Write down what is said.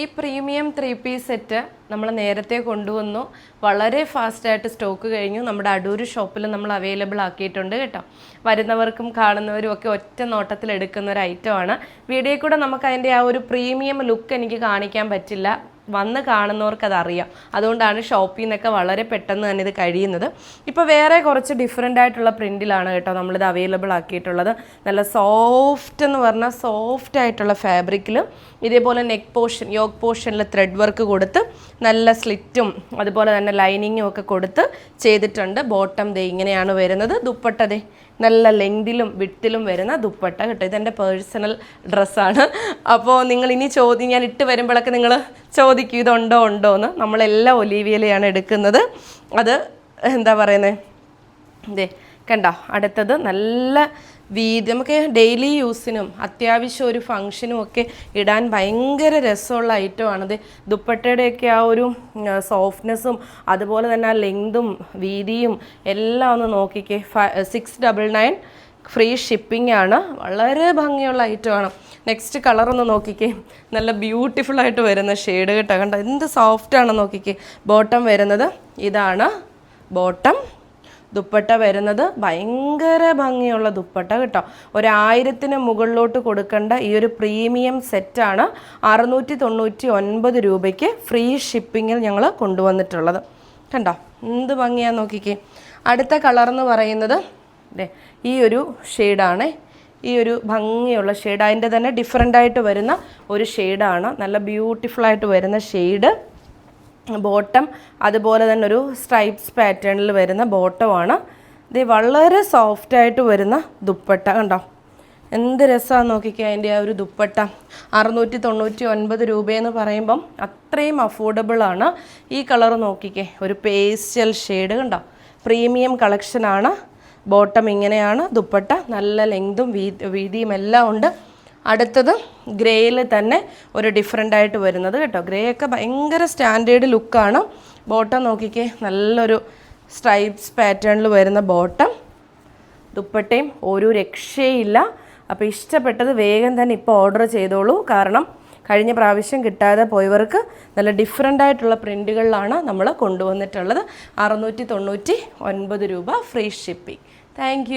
ഈ premium three piece set നമ്മൾ നേരത്തെ കൊണ്ടുവന്നു. വളരെ ഫാസ്റ്റായിട്ട് സ്റ്റോക്ക് കഴിഞ്ഞു. നമ്മുടെ അടൂർ ഷോപ്പിൽ നമ്മൾ അവൈലബിൾ ആക്കിയിട്ടുണ്ട് കേട്ടോ. വരുന്നവർക്കും കാണുന്നവരും ഒക്കെ ഒറ്റ നോട്ടത്തിൽ എടുക്കുന്ന ഒരു ഐറ്റമാണ്. വീഡിയോ കൂടെ നമുക്ക് അതിന്റെ ആ ഒരു പ്രീമിയം ലുക്ക് എനിക്ക് കാണിക്കാൻ പറ്റില്ല. വന്ന് കാണുന്നവർക്ക് അതറിയാം അതുകൊണ്ടാണ് ഷോപ്പിൽ നിന്നൊക്കെ വളരെ പെട്ടെന്ന് തന്നെ ഇത് കഴിയുന്നത്. ഇപ്പോൾ വേറെ കുറച്ച് ഡിഫറെന്റ് ആയിട്ടുള്ള പ്രിന്റിലാണ് കേട്ടോ നമ്മളിത് അവൈലബിൾ ആക്കിയിട്ടുള്ളത്. നല്ല സോഫ്റ്റ് എന്ന് പറഞ്ഞാൽ സോഫ്റ്റ് ആയിട്ടുള്ള ഫാബ്രിക്കിൽ ഇതേപോലെ നെക്ക് പോർഷൻ യോഗ് പോർഷനിൽ ത്രെഡ് വർക്ക് കൊടുത്ത് നല്ല സ്ലിറ്റും അതുപോലെ തന്നെ ലൈനിങ്ങും ഒക്കെ കൊടുത്ത് ചെയ്തിട്ടുണ്ട്. ബോട്ടം ദേ ഇങ്ങനെയാണ് വരുന്നത്. ദുപ്പട്ട ദേ നല്ല ലെങ്തിലും വിട്ടിലും വരുന്ന ദുപ്പട്ട കേട്ടോ. ഇതെന്റെ പേഴ്സണൽ ഡ്രസ്സാണ്. അപ്പോൾ നിങ്ങൾ ഇനി ചോദ്യം ഞാൻ ഇട്ട് വരുമ്പോഴൊക്കെ നിങ്ങൾ ചോദിക്കും ഇതുണ്ടോ ഉണ്ടോ എന്ന്. നമ്മളെല്ലാം ഒലീവിയയിലെയാണ് എടുക്കുന്നത്. അത് എന്താ പറയുന്നത് ഇതേ കണ്ടോ? അടുത്തത് നല്ല വീതി. നമുക്ക് ഡെയിലി യൂസിനും അത്യാവശ്യം ഒരു ഫങ്ഷനും ഒക്കെ ഇടാൻ ഭയങ്കര രസമുള്ള ഐറ്റമാണത് ദുപ്പട്ടയുടെയൊക്കെ ആ ഒരു സോഫ്റ്റ്നെസ്സും അതുപോലെ തന്നെ ആ ലെങ്തും വീതിയും എല്ലാം ഒന്ന് നോക്കിക്കേ. Six double nine free shipping ആണ്. വളരെ ഭംഗിയുള്ള ഐറ്റമാണ് നെക്സ്റ്റ് കളർ ഒന്ന് നോക്കിക്കേ. നല്ല ബ്യൂട്ടിഫുൾ ആയിട്ട് വരുന്ന ഷെയ്ഡ് കേട്ടോ. കണ്ടോ? എന്ത് സോഫ്റ്റ് ആണെന്ന് നോക്കിക്കേ. ബോട്ടം വരുന്നത് ഇതാണ്. ബോട്ടം ദുപ്പട്ട വരുന്നത് ഭയങ്കര ഭംഗിയുള്ള ദുപ്പട്ട കേട്ടോ. ഒരായിരത്തിന് മുകളിലോട്ട് കൊടുക്കേണ്ട ഈ ഒരു പ്രീമിയം സെറ്റാണ് അറുന്നൂറ്റി തൊണ്ണൂറ്റി ഒൻപത് രൂപയ്ക്ക് ഫ്രീ ഷിപ്പിങ്ങിൽ ഞങ്ങൾ കൊണ്ടുവന്നിട്ടുള്ളത്. കണ്ടോ? എന്ത് ഭംഗിയാന്ന് നോക്കിക്കേ. അടുത്ത കളർ എന്ന് പറയുന്നത് ദേ ഈ ഒരു ഷെയ്ഡാണ്. ഈ ഒരു ഭംഗിയുള്ള ഷെയ്ഡ്. അതിന്റെ തന്നെ ഡിഫറെന്റ് ആയിട്ട് വരുന്ന ഒരു ഷെയ്ഡാണ്. നല്ല ബ്യൂട്ടിഫുൾ ആയിട്ട് വരുന്ന ഷെയ്ഡ്. ബോട്ടം അതുപോലെ തന്നെ ഒരു സ്ട്രൈപ്സ് പാറ്റേണിൽ വരുന്ന ബോട്ടമാണ്. ഇത് വളരെ സോഫ്റ്റായിട്ട് വരുന്ന ദുപ്പട്ട കണ്ടോ? എന്ത് രസമാണ് നോക്കിക്കേ അതിന്റെ ആ ഒരു ദുപ്പട്ട. അറുന്നൂറ്റി തൊണ്ണൂറ്റി ഒൻപത് രൂപയെന്ന് പറയുമ്പം അത്രയും അഫോർഡബിളാണ് ഈ കളർ നോക്കിക്കേ ഒരു പേസ്റ്റൽ ഷെയ്ഡ് കണ്ടോ? പ്രീമിയം കളക്ഷനാണ് ബോട്ടം ഇങ്ങനെയാണ് ദുപ്പട്ട നല്ല ലെങ്തും വീതിയും എല്ലാം ഉണ്ട്. അടുത്തത് ഗ്രേയിൽ തന്നെ ഒരു ഡിഫറെന്റ് ആയിട്ട് വരുന്നത് കേട്ടോ. ഗ്രേ ഒക്കെ ഭയങ്കര സ്റ്റാൻഡേർഡ് ലുക്കാണ് ബോട്ടം നോക്കിക്കേ നല്ലൊരു സ്ട്രൈപ്സ് പാറ്റേണിൽ വരുന്ന ബോട്ടം. ദുപ്പട്ടയും ഒരു രക്ഷയില്ല. അപ്പോൾ ഇഷ്ടപ്പെട്ടത് വേഗം തന്നെ ഇപ്പോൾ ഓർഡർ ചെയ്തോളൂ. കാരണം കഴിഞ്ഞ പ്രാവശ്യം കിട്ടാതെ പോയവർക്ക് നല്ല ഡിഫറെന്റ് ആയിട്ടുള്ള പ്രിന്റുകളിലാണ് നമ്മൾ കൊണ്ടുവന്നിട്ടുള്ളത്. അറുന്നൂറ്റി തൊണ്ണൂറ്റി ഒൻപത് രൂപ ഫ്രീ ഷിപ്പിംഗ് താങ്ക്